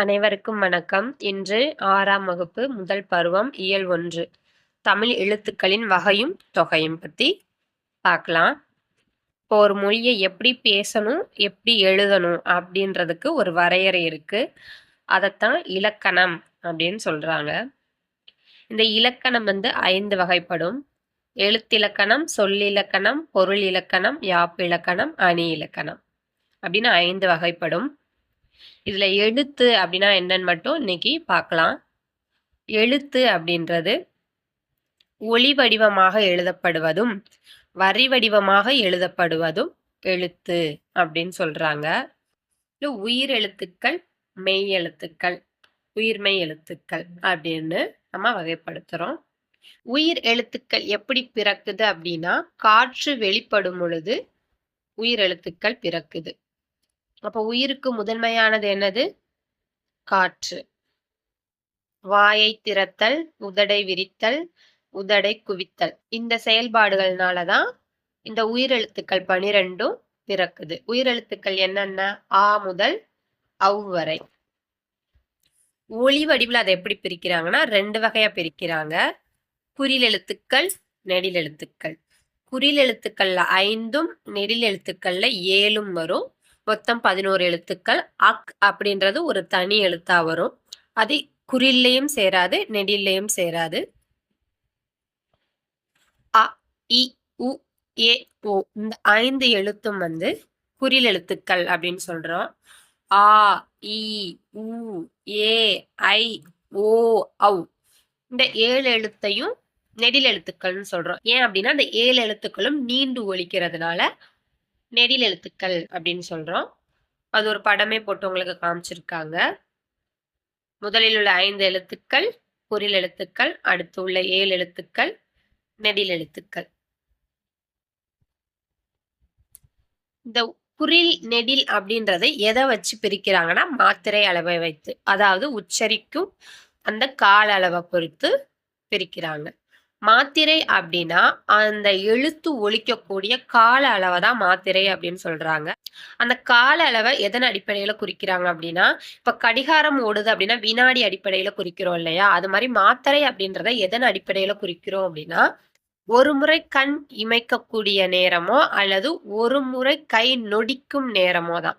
அனைவருக்கும் வணக்கம். இன்று ஆறாம் வகுப்பு முதல் பருவம் இயல் ஒன்று. தமிழ் எழுத்துக்களின் வகையும் தொகையும் பற்றி பார்க்கலாம். இப்போ ஒரு மொழியை எப்படி பேசணும் எப்படி எழுதணும் அப்படின்றதுக்கு ஒரு வரையறை இருக்கு. அதைத்தான் இலக்கணம் அப்படின்னு சொல்றாங்க. இந்த இலக்கணம் வந்து ஐந்து வகைப்படும். எழுத்திலக்கணம் சொல்லிலக்கணம் பொருள் இலக்கணம் யாப்பிலக்கணம் அணி இலக்கணம் அப்படின்னு ஐந்து வகைப்படும். இதுல எழுத்து அப்படின்னா என்னன்னு மட்டும் இன்னைக்கு பார்க்கலாம். எழுத்து அப்படின்றது ஒளி வடிவமாக எழுதப்படுவதும் வரி வடிவமாக எழுதப்படுவதும் எழுத்து அப்படின்னு சொல்றாங்க. உயிர் எழுத்துக்கள் மெய் எழுத்துக்கள் உயிர்மை எழுத்துக்கள் அப்படின்னு நம்ம வகைப்படுத்துறோம். உயிர் எழுத்துக்கள் எப்படி பிறக்குது அப்படின்னா காற்று வெளிப்படும் பொழுது உயிர் எழுத்துக்கள் பிறக்குது. அப்போ உயிருக்கு முதன்மையானது என்னது? காற்று. வாயை திறத்தல் உதடை விரித்தல் உதடை குவித்தல். இந்த செயல்பாடுகள்னால தான் இந்த உயிரெழுத்துக்கள் பனிரெண்டும் பிறக்குது. உயிரெழுத்துக்கள் என்னென்ன? ஆ முதல் அவ் வரை. ஒளி வடிவில் அதை எப்படி பிரிக்கிறாங்கன்னா ரெண்டு வகையா பிரிக்கிறாங்க. குறில் எழுத்துக்கள் நெடில் எழுத்துக்கள். குறில் ஐந்தும் நெடில் எழுத்துக்களில் ஏழும் வரும். மொத்தம் பதினோரு எழுத்துக்கள். அக் அப்படின்றது ஒரு தனி எழுத்தா வரும். அது குறில்லையும் சேராது நெடில்லையும் சேராது. அ இ உ ஏ ஓ இந்த ஐந்து எழுத்தும் வந்து குறில் எழுத்துக்கள் அப்படின்னு சொல்றோம். ஆ இ உ ஏ ஐ ஓ ஔ. இந்த ஏழு எழுத்தையும் நெடில் எழுத்துக்கள்னு சொல்றோம். ஏன் அப்படின்னா அந்த ஏழு எழுத்துக்களும் நீண்டு ஒழிக்கிறதுனால நெடில் எழுத்துக்கள் அப்படின்னு சொல்கிறோம் அது ஒரு படமே போட்டு உங்களுக்கு காமிச்சிருக்காங்க. முதலில் உள்ள ஐந்து எழுத்துக்கள் பொரியல் எழுத்துக்கள் அடுத்து உள்ள ஏழு எழுத்துக்கள் நெடில் எழுத்துக்கள். இந்த குறில் நெடில் அப்படின்றதை எதை வச்சு பிரிக்கிறாங்கன்னா மாத்திரை அளவை வைத்து அதாவது உச்சரிக்கும் அந்த கால அளவை பொறுத்து பிரிக்கிறாங்க. மாத்திரை அப்படின்னா அந்த எழுத்து ஒழிக்கக்கூடிய கால அளவை தான் மாத்திரை அப்படின்னு சொல்றாங்க. அந்த கால அளவை எதன் அடிப்படையில குறிக்கிறாங்க அப்படின்னா இப்ப கடிகாரம் ஓடுது அப்படின்னா வினாடி அடிப்படையில குறிக்கிறோம் இல்லையா? அது மாதிரி மாத்திரை அப்படின்றத எதன் அடிப்படையில குறிக்கிறோம் அப்படின்னா ஒரு முறை கண் இமைக்கக்கூடிய நேரமோ அல்லது ஒரு முறை கை நொடிக்கும் நேரமோ தான்.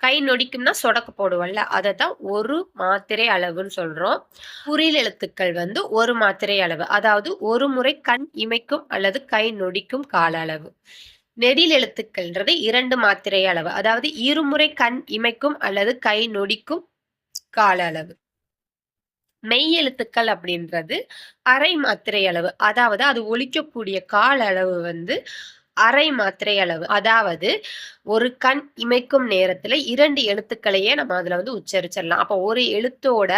கை நொடிக்கும்னா சொடக்கு போடுவோம்ல. அதை தான் ஒரு மாத்திரை அளவுன்னு சொல்றோம். புரியல் எழுத்துக்கள் வந்து ஒரு மாத்திரை அளவு. அதாவது ஒரு முறை கண் இமைக்கும் அல்லது கை நொடிக்கும் கால அளவு. நெடில் எழுத்துக்கள்ன்றது இரண்டு மாத்திரை அளவு. அதாவது இருமுறை கண் இமைக்கும் அல்லது கை நொடிக்கும் கால அளவு. மெய் எழுத்துக்கள் அப்படின்றது அரை மாத்திரை அளவு. அதாவது அது ஒழிக்கக்கூடிய கால அளவு வந்து அரை மாத்திரை அளவு. அதாவது ஒரு கண் இமைக்கும் நேரத்துல இரண்டு எழுத்துக்களையே நம்ம அதுல வந்து உச்சரிச்சிடலாம். அப்போ ஒரு எழுத்தோட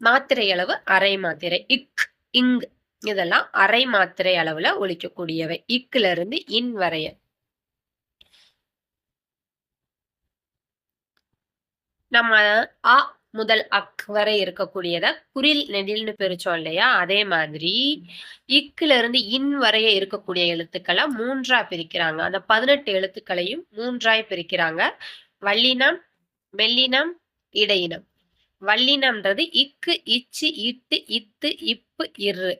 மாத்திரை அளவு அரை மாத்திரை. இக் இங் இதெல்லாம் அரை மாத்திரை அளவுல ஒழிக்கக்கூடியவை இக்குல இருந்து இன் வரைய. நம்ம அ முதல் அக் வரை இருக்கக்கூடியத குறில் நெடில்னு பிரிச்சோம் இல்லையா? அதே மாதிரி இக்குல இருந்து இன் வரைய இருக்கக்கூடிய எழுத்துக்களை மூன்றா பிரிக்கிறாங்க. அந்த பதினெட்டு எழுத்துக்களையும் மூன்றாய் பிரிக்கிறாங்க. வல்லினம் மெல்லினம் இடையினம். வல்லினம்ன்றது இக்கு இச்சு இட்டு இத்து இப்பு இரு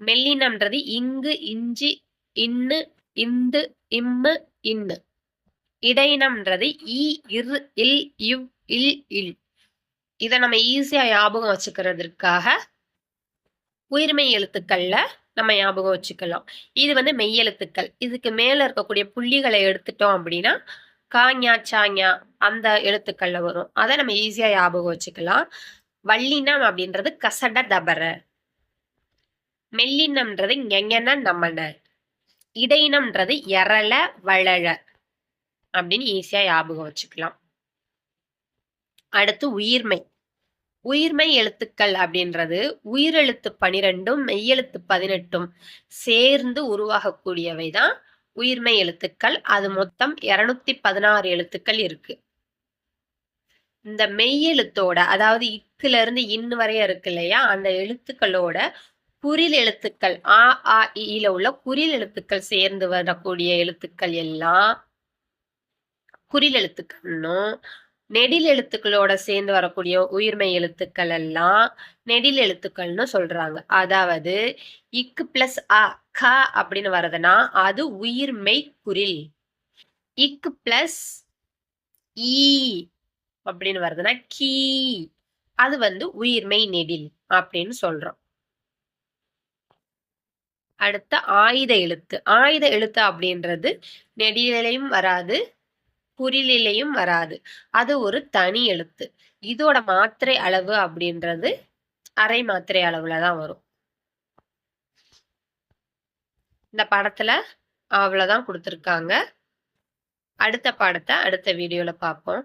மெல்லினம்ன்றது இங்கு இஞ்சி இன்னு இந்து இம்மு இன்னு. இடையினம்ன்றது இ இரு இல் இவ் இல் இல். இதை நம்ம ஈஸியாக ஞாபகம் வச்சுக்கிறதுக்காக உயிர்மெய் எழுத்துக்கள்ல நம்ம ஞாபகம் வச்சுக்கலாம். இது வந்து மெய்யெழுத்துக்கள் இதுக்கு மேலே இருக்கக்கூடிய புள்ளிகளை எடுத்துட்டோம் அப்படின்னா காஞா சாஞா அந்த எழுத்துக்கள்ல வரும். அதை நம்ம ஈஸியாக ஞாபகம் வச்சுக்கலாம். வல்லினம் அப்படின்றது கசட தபர. மெல்லினம்ன்றது எங்கன நம்மன. இடையினம்ன்றது எரள வளழ அப்படின்னு ஈஸியாக ஞாபகம் வச்சுக்கலாம். அடுத்து உயிர்மை. உயிர்மை எழுத்துக்கள் அப்படின்றது உயிரெழுத்து பனிரெண்டும் மெய்யெழுத்து பதினெட்டும் சேர்ந்து உருவாகக்கூடியவை தான் உயிர்மை எழுத்துக்கள். அது மொத்தம் இருநூத்தி பதினாறு எழுத்துக்கள் இருக்கு. இந்த மெய்யெழுத்தோட அதாவது இக்குல இருந்து இன்னு வரைய இருக்கு இல்லையா? அந்த எழுத்துக்களோட குறில் எழுத்துக்கள் ஆ ஆ இல உள்ள குறில் எழுத்துக்கள் சேர்ந்து வரக்கூடிய எழுத்துக்கள் எல்லாம் குறில் எழுத்துக்கள்னும் நெடில் எழுத்துக்களோட சேர்ந்து வரக்கூடிய உயிர்மெய் எழுத்துக்கள் எல்லாம் நெடில் எழுத்துக்கள்னு சொல்றாங்க. அதாவது இக்கு பிளஸ் அ க அப்படின்னு வருதுன்னா அது உயிர்மெய் குரில். இக்கு பிளஸ் ஈ அப்படின்னு வருதுன்னா கீ. அது வந்து உயிர்மெய் நெடில் அப்படின்னு சொல்றோம். அடுத்த ஆயுத எழுத்து. ஆயுத எழுத்து அப்படின்றது நெடிலையும் வராது குறிலிலையும் வராது. அது ஒரு தனி எழுத்து. இதோட மாத்திரை அளவு அப்படின்றது அரை மாத்திரை அளவுல தான் வரும். இந்த படத்துல அவ்வளவுதான் கொடுத்துருக்காங்க. அடுத்த பாடத்தை அடுத்த வீடியோல பார்ப்போம்.